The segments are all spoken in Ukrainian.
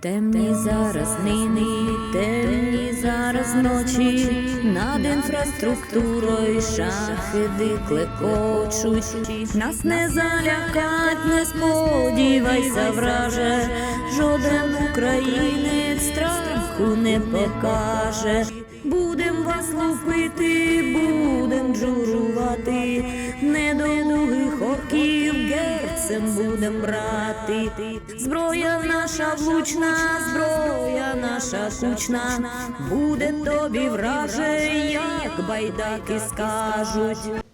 Темні зараз нині, темні зараз ночі, над інфраструктурою шахеди клекочуть. Нас не залякать, не сподівайся, враже, жоден українець страху не покаже. Будем вас лупити, будем джурувати, недолугих орків герцем будем брати. Зброя наша влучна, зброя наша кучна, буде тобі враже, як байдаки скажуть.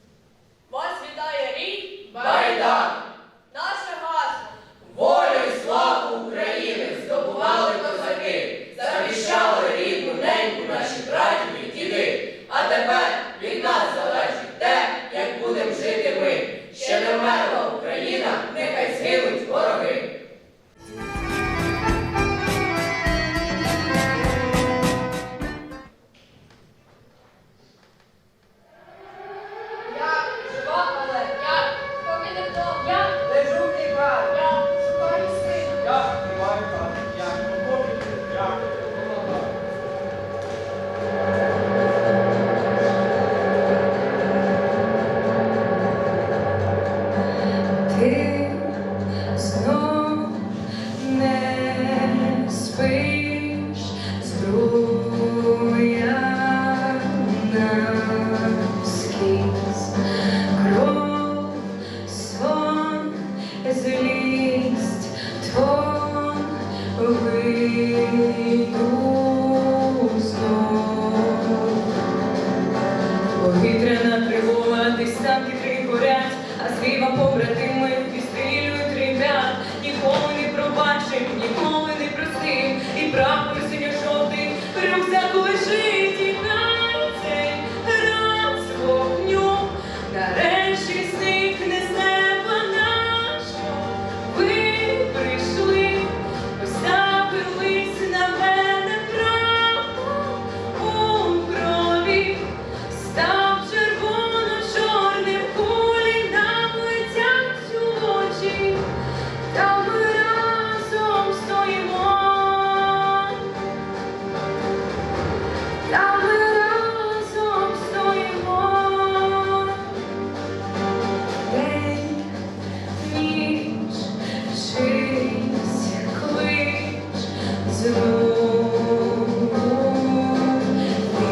Senhor.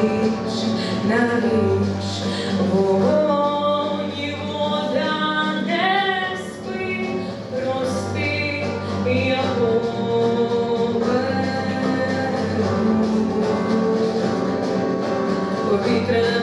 Ніч на ніч, вогонь і вода не спи, прости, я поверну. тривога,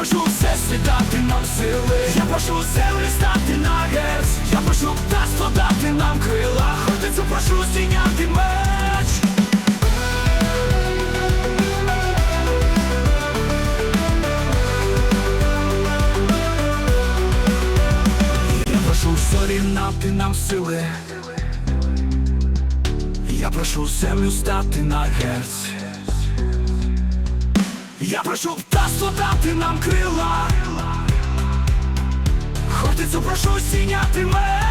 прошу все світати нам сили, я прошу землю стати на герц, я прошу птаство дати нам крила, Хортицю прошу здійняти меч. Я прошу зорі нати нам сили, я прошу землю стати на герц. Я прошу птаство дати нам крила. Хортицю прошу сіняти меч